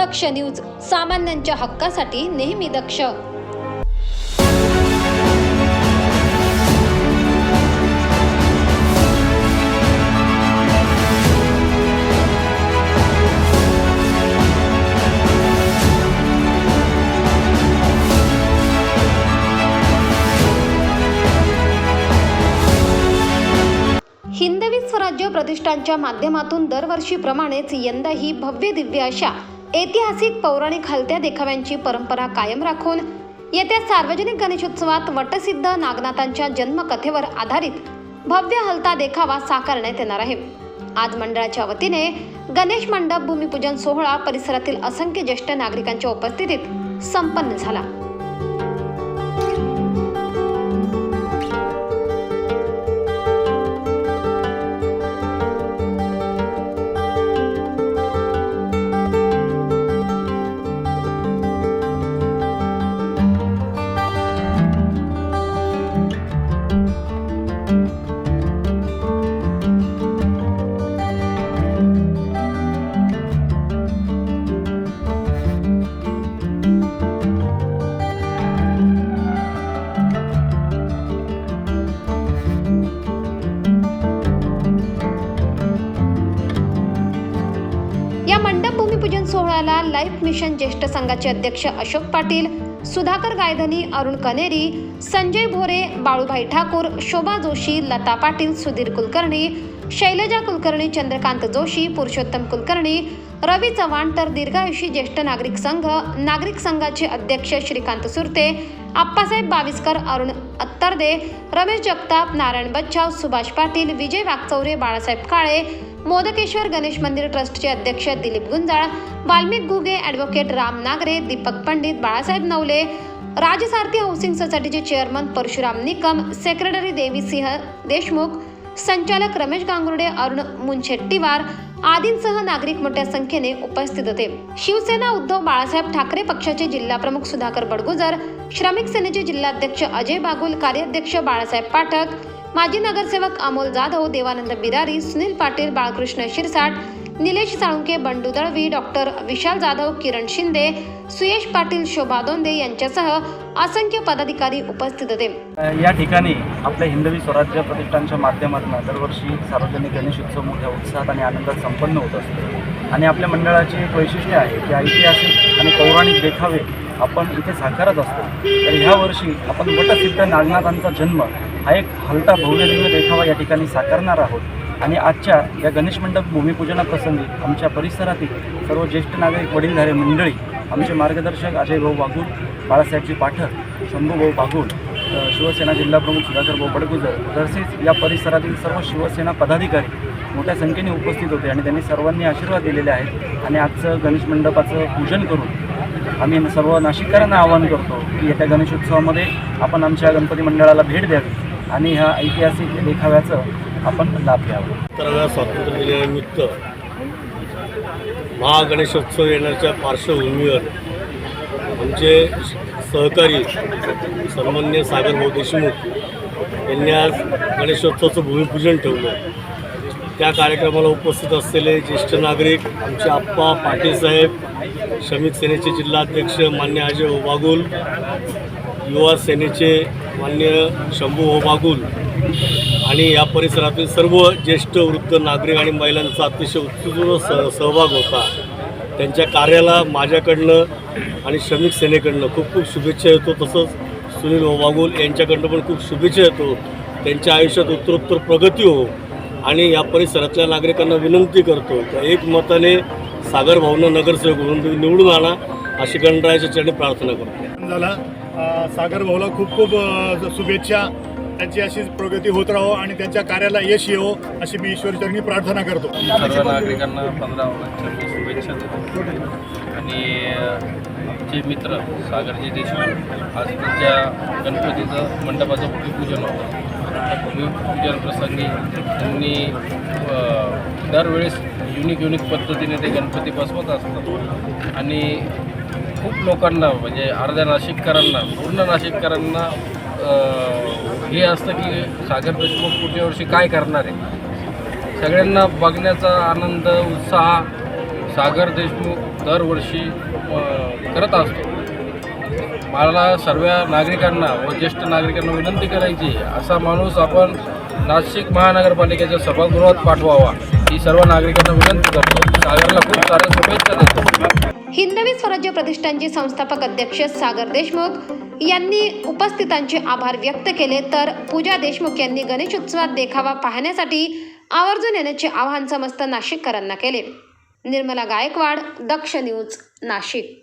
दक्ष news सामान्यांच्या हक्कासाठी नेहमी दक्ष. हिंदवी स्वराज्य प्रतिष्ठानच्या माध्यमातून दरवर्षीप्रमाणेच यंदाही भव्य दिव्य अशा ऐतिहासिक पौराणिक हलत्या देखाव्यांची परंपरा कायम राखून येत्या सार्वजनिक गणेशोत्सवात वटसिद्ध नागनाथांच्या जन्मकथेवर आधारित भव्य हलता देखावा साकारण्यात येणार आहे. आज मंडळाच्या वतीने गणेश मंडप भूमिपूजन सोहळा परिसरातील असंख्य ज्येष्ठ नागरिकांच्या उपस्थितीत संपन्न झाला. सोहळ्याला लाईफ मिशन ज्येष्ठ संघाचे अध्यक्ष अशोक पाटील सुधाकर गायधनी अरुण कनेरी संजय भोरे बाळूभाई ठाकूर शोभा जोशी लता पाटील सुधीर कुलकर्णी शैलजा कुलकर्णी चंद्रकांत जोशी पुरुषोत्तम कुलकर्णी रवी चव्हाण तर दीर्घायुषी ज्येष्ठ नागरिक संघ नागरिक संघाचे अध्यक्ष श्रीकांत सुरते आप्पासाहेब बाविस्कर अरुण अत्तरदे रमेश जगताप नारायण बच्चाव सुभाष पाटील विजय वागचौरे बाळासाहेब काळे मोदकेश्वर गणेश मंदिर ट्रस्टचे अध्यक्ष दिलीप गुंजाळ वाल्मिक घुगे ॲडव्होकेट राम नागरे दीपक पंडित बाळासाहेब नवले राजसारथी हाऊसिंग सोसायटीचे चेअरमन परशुराम निकम सेक्रेटरी देवी सिंह देशमुख संचालक रमेश गांगुर्डे अरुण मुनशेट्टीवार आदींसह नागरिक मोठ्या संख्येने उपस्थित होते. शिवसेना उद्धव बाळासाहेब ठाकरे पक्षाचे जिल्हाप्रमुख सुधाकर बडगुजर श्रमिक सेनेचे जिल्हाध्यक्ष अजय बागुल कार्याध्यक्ष बाळासाहेब पाठक माजी नगरसेवक अमोल जाधव देवानंद बिरारी सुनील पाटील बाळकृष्ण शिरसाट निलेश साळुंके बंडू दळवी डॉक्टर विशाल जाधव किरण शिंदे सुयश पाटील शोभा दोंदे यांच्यासह असंख्य पदाधिकारी उपस्थित होते. या ठिकाणी आपल्या हिंदवी स्वराज्य प्रतिष्ठानच्या माध्यमातून दरवर्षी सार्वजनिक गणेशोत्सव मोठ्या उत्साहात आणि आनंदात संपन्न होत असतो. आणि आपल्या मंडळाचे एक वैशिष्ट्य आहे की ऐतिहासिक आणि पौराणिक देखावे आपण इथे साकारत असतो. तर ह्या वर्षी आपण वटसिद्ध नागनाथांचा जन्म हा एक हलता भव्यदिव्य देखावा या ठिकाणी साकारणार आहोत. आणि आजच्या या गणेश मंडप भूमिपूजनाप्रसंगी आमच्या परिसरातील सर्व ज्येष्ठ नागरिक वडीलधारे मंडळी आमचे मार्गदर्शक अजय भाऊ बागुल बाळासाहेबजी पाठक शंभूभाऊ बागुल शिवसेना जिल्हाप्रमुख सुधाकर भाऊ बडगुजर तसेच या परिसरातील सर्व शिवसेना पदाधिकारी मोठ्या संख्येने उपस्थित होते आणि त्यांनी सर्वांनी आशीर्वाद दिलेले आहेत. आणि आजचं गणेश मंडपाचं पूजन करून आम्ही सर्व नाशिककरांना आवाहन करतो की येत्या गणेशोत्सवामध्ये आपण आमच्या गणपती मंडळाला भेट द्यावी. आणि ह्या ऐतिहासिक देखाव्याचं आपण लाभ घ्यावा. सत्तराव्या स्वातंत्र्य दिनानिमित्त महागणेशोत्सव येण्याच्या पार्श्वभूमीवर आमचे सहकारी सन्मान्य सागरभाऊ देशमुख यांनी आज गणेशोत्सवाचं भूमिपूजन ठेवलं. त्या कार्यक्रमाला उपस्थित असलेले ज्येष्ठ नागरिक आमचे आप्पा पाटील साहेब श्रमिक सेनेचे जिल्हाध्यक्ष मान्य अजय ओबागुल युवा सेनेचे मान्य शंभू ओबागुल आणि या परिसरातील सर्व ज्येष्ठ वृद्ध नागरिक आणि महिलांचा अतिशय उत्स्फूर्त स सहभाग होता. त्यांच्या कार्याला माझ्याकडनं आणि श्रमिक सेनेकडनं खूप खूप शुभेच्छा येतो. तसंच सुनील बागुल यांच्याकडनं पण खूप शुभेच्छा येतो. त्यांच्या आयुष्यात उत्तरोत्तर प्रगती हो. आणि या परिसरातल्या नागरिकांना विनंती करतो की एक मताने सागर भावना नगरसेवक म्हणून तुम्ही निवडून आणा अशी गणरायाच्या चरणी प्रार्थना करतो. झाला. सागर भाऊला खूप खूप शुभेच्छा. त्यांची अशीच प्रगती होत राहो आणि त्यांच्या कार्याला यश येवो अशी मी ईश्वरचरणी प्रार्थना करतो. सर्व नागरिकांना पंधरा ऑगस्टच्या शुभेच्छा देतो. आणि आमचे मित्र सागरजी देशमुख आज त्यांच्या गणपतीचं मंडपाचं भूमिपूजन होतं. भूमिपूजन प्रसंगी त्यांनी दरवेळेस युनिक युनिक पद्धतीने ते गणपती बसवत असतात. आणि खूप लोकांना म्हणजे अर्ध्या नाशिककरांना पूर्ण नाशिककरांना हे असतं की सागर देशमुख पुढच्या वर्षी काय करणार आहे? सगळ्यांना बघण्याचा आनंद उत्साह सागर देशमुख दरवर्षी करत असतो. मला सर्व नागरिकांना व ज्येष्ठ नागरिकांना विनंती करायची आहे, असा माणूस आपण नाशिक महानगरपालिकेच्या सभागृहात पाठवावा ही सर्व नागरिकांना विनंती करतो. सागरला खूप साऱ्या शुभेच्छा देतो. हिंदवी स्वराज्य प्रतिष्ठानचे संस्थापक अध्यक्ष सागर देशमुख यांनी उपस्थितांचे आभार व्यक्त केले तर पूजा देशमुख यांनी गणेशोत्सवात देखावा पाहण्यासाठी आवर्जून येण्याचे आवाहन समस्त नाशिककरांना केले. निर्मला गायकवाड दक्ष न्यूज नाशिक.